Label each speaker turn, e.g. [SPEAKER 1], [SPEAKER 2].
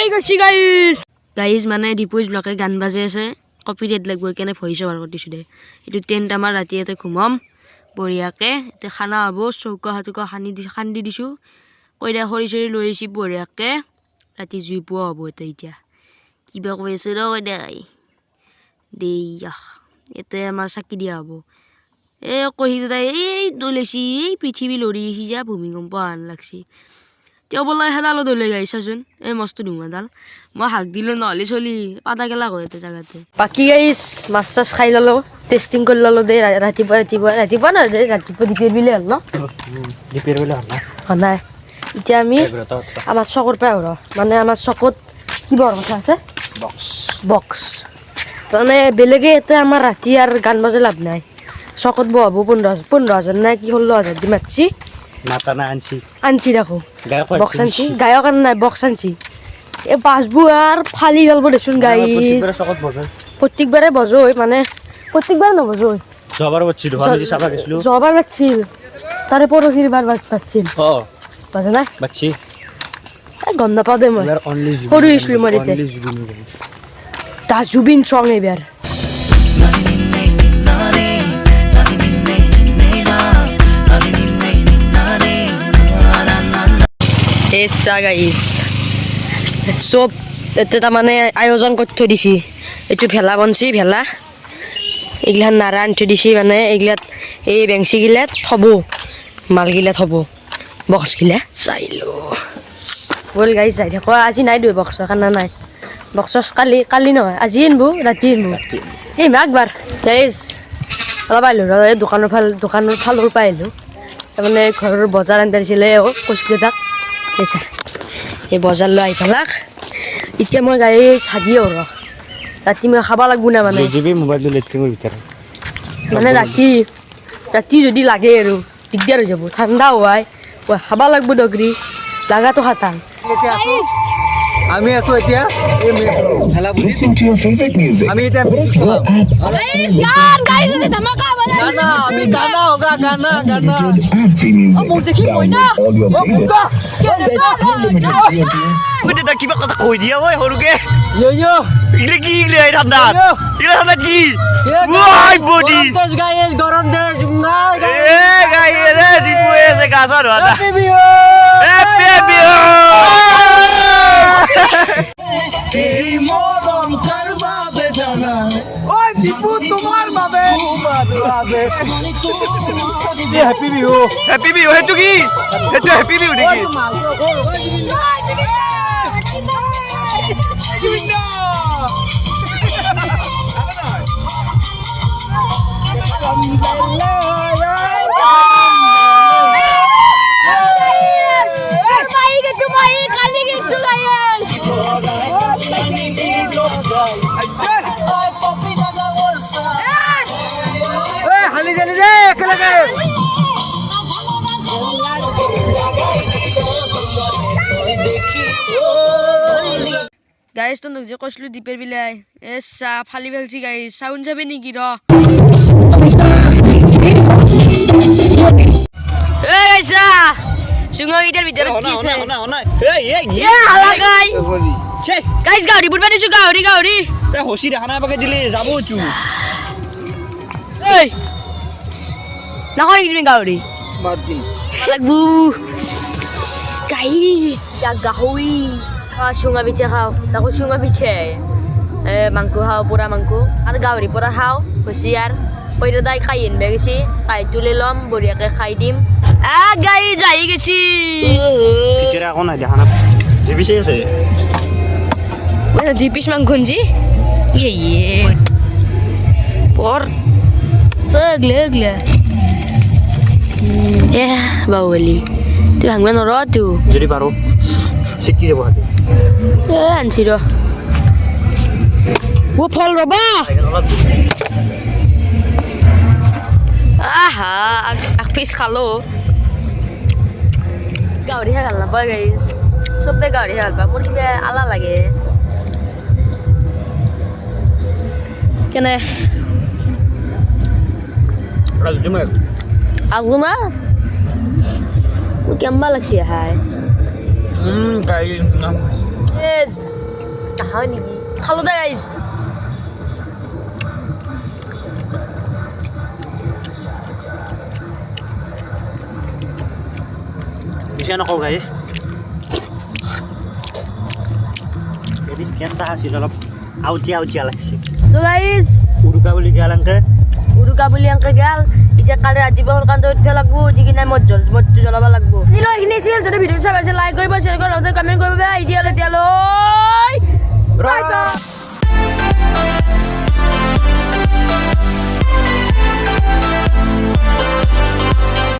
[SPEAKER 1] I গৈছি guys guys মানে ডিপুজ ব্লকে গান বাজে আছে। কপিৰাইট লাগব সেইকাৰণে ভইচ অভাৰ কৰি দিছোঁ দে এইটো টেণ্ট আমাৰ ৰাতি ইয়াতে ঘুমাম। বঢ়িয়াকৈ, এতিয়া খানা হ'ব, চৌকা চৌকা সানি দি খান্দি দিছোঁ। কইনা খৰি চৰি লৈ আহিছোঁ বঢ়িয়াকৈ। ৰাতি জুই পোৱা হ'ব এতিয়া এতিয়া। কিবা কৈ আছোঁ ৰ কইনাই দেই, আহ। ইয়াতে আমাৰ চাকি দিয়া হ'ব। এই কহি দাদাই এই, দলৈছি, এই পৃথিৱী লৰি আহিছে যা, ভূমিকম্প আন লাগছি। তেওঁ বোলে সেডালো দলে গাই চাচোন এই মস্ত ধুমাডাল মই হাক দিলোঁ নহ'লে চলি পাতা গেলা হয় এটা জেগাতে। বাকী গাইছ মাছ চাছ খাই ল'লোঁ টেষ্টিং কৰি ল'লোঁ দেই ৰা- ৰাতিপুৱা ৰাতিপুৱা ৰাতিপুৱা নহয় দেই ৰাতিপুৱা দুপৰীয়া বিলে হ'ল ন?
[SPEAKER 2] ডিপের বলে হল
[SPEAKER 1] নাই। এতিয়া আমি আমাৰ চকৰ পৰা আৰু মানে আমাৰ চকত কি বৰ কথা আছে?
[SPEAKER 2] বক্স
[SPEAKER 1] বক্স তাৰমানে বেলেগে এতিয়া আমাৰ ৰাতি আৰু গান বজাই লাভ নাই। চকত বহাব পোন্ধৰ পোন্ধৰ হাজাৰ নাই কি ষোল্ল হাজাৰ দি মাতিছি।
[SPEAKER 2] মাথা আনছি।
[SPEAKER 1] আনছি দেখো। বক্স আনছি। গায়ক আন নাই বক্স আনছি। এই বাছবোৰ আৰু ফালি পেলাব দেচোন গাই
[SPEAKER 2] চকত বজাই
[SPEAKER 1] মানে প্ৰত্যেকবাৰে নবজই
[SPEAKER 2] যোৱাবাৰ বাচ্ছিলো আমি চাবা গেছিল।
[SPEAKER 1] যোৱাবাৰ বাজছিল তাৰে পৰহিৰ বাৰ বাজ বাজছিল
[SPEAKER 2] অ
[SPEAKER 1] বাজে নাই
[SPEAKER 2] বাচ্ছি
[SPEAKER 1] এই গম নাপাওঁ দে মই। সৰু হৈছিলো মই তেতিয়া।
[SPEAKER 2] জুবিন
[SPEAKER 1] জুবিন চং এইবাৰ এছা গাইছ চব এতিয়া তাৰমানে আয়োজন কৰি থৈ দিছি। এইটো ভেলা বনছি ভেলা। এইগিলাখান নাৰা আনি থৈ দিছি মানে এইগিলাত এই বেংচিগিলাত থ'ব মালগিলা থ'ব বক্সগিলা চাই লো ব'ল গাড়ী যাই থাকো। আজি নাই দুই বক্সৰ কাৰণে নাই। বক্সৰ কালি কালি নহয় আজি আনবো ৰাতি আনবো এই মাকবাৰ গাইজ অলপ আহিলোঁ ৰ এই দোকানৰ ফাল দোকানৰ ফালৰ পৰা আহিলোঁ। তাৰমানে ঘৰৰ বজাৰ আনি দিছিলে এওঁ কৈছোঁ দেউতাক পইচা এই বজাৰ লৈ আহি পেলাক। এতিয়া মই গাড়ী চাগি ৰ ৰাতি মই খাব লাগব না মানে। মানে ৰাতি ৰাতি যদি লাগে আৰু দিগদাৰ হৈ যাব। ঠাণ্ডা হোৱাই খাব লাগব ডগৰি লাগাটো খাটাং
[SPEAKER 3] আমি আছো এতিয়া এই ভেলা বুজি. আমি এতিয়া গানা আমি গানা হোগা গানা গানা.
[SPEAKER 2] তেতিয়া কিবা কথা কৈ দিয়া ঐ সৰুকে।
[SPEAKER 3] ইয়ো ইয়ো
[SPEAKER 2] ইগলে কি ইগলে এই ঠাণ্ডাত ইগলে ঠাণ্ডাত কি?
[SPEAKER 3] ওয়াই
[SPEAKER 2] বডি
[SPEAKER 3] দেশ গাইস গরম দেশ। না
[SPEAKER 2] এ গাই রে জিপুয়ে আছে গাছা ধোৱা
[SPEAKER 3] happy Bihu happy বাবে হ্যাপি বিহু
[SPEAKER 2] হেপী বিহু সেইটো কি সেইটো হেপী বিহু নেকি
[SPEAKER 3] হালি রে একেলগে
[SPEAKER 1] গাইজ তন্দক যে কৈছিলো দীপেৰ বিলাই। এ চাহ ফালি ফেলছি গাইজ চাউন চাবি নেকি ৰ? এ গাইছা চুঙৰ কেইটাৰ ভিতৰত কি আছে? এ হালা গাই! গাইজ গাহৰি বুটবা দিছো গাহৰি গাহৰি।
[SPEAKER 2] হচি দেখা নাই পাকে দিলে যাব চু।
[SPEAKER 1] নাখাওঁ নেকি তুমি গাহৰি লাগবো গাইজ ইয়া গাহৰি খাওঁ চুঙা পিঠা খাওঁ তাকো চুঙা পিঠা এ মাংস খাওঁ পোৰা মাংস আৰু গাহৰি পৰা খাওঁ হৈছে আৰু পইতাই খাই আনিব গেছি খাই তুলি ল'ম বঢ়িয়াকৈ খাই দিম আ গাই যাই গেছি
[SPEAKER 2] পিছেৰে আকৌ নাই দেখা নাই জিবিছে আছে
[SPEAKER 1] দুই পিচ মাংস আনছি ইয়ে ইয়ে পৰ চগলে গলে এ বাবুলি তুই ভাঙব নৰ তো
[SPEAKER 2] যদি পাৰো চিকি যাব হাতে।
[SPEAKER 1] এ আনছি ৰ। ও ফল ৰবা। আহা এক পিচ খালো। গাহৰি খাই ভালো নাপায় গাইজ চবে গাহৰি খাই ভালো পায়। মোৰ কিবা আলা লাগে। কেনে? আগলো মা মোৰ কেম্বা লাগছি খাই এস হয় নেকি খালো দে গাইজ
[SPEAKER 2] পিছে নকওঁ গাইছ এবিচ কেঁচা আছিল অলপ আউটীয়া আউটীয়া লাগছে
[SPEAKER 1] তো গাইজ
[SPEAKER 2] উৰুকা বুলি গেল এনকে
[SPEAKER 1] উৰুকা বুলি এনেকে গেল এতিয়া কালি ৰাতিপুৱা সোনকালে উঠিব লাগব উঠি কিনে মদ জল মদটো জ্বলাব লাগব এইখিনি আছিল যদি ভিডিঅ' চাই পাইছে লাইক কৰিব শ্বেয়াৰ কৰিব লগতে কমেণ্ট কৰিব এতিয়ালৈ বাই বাই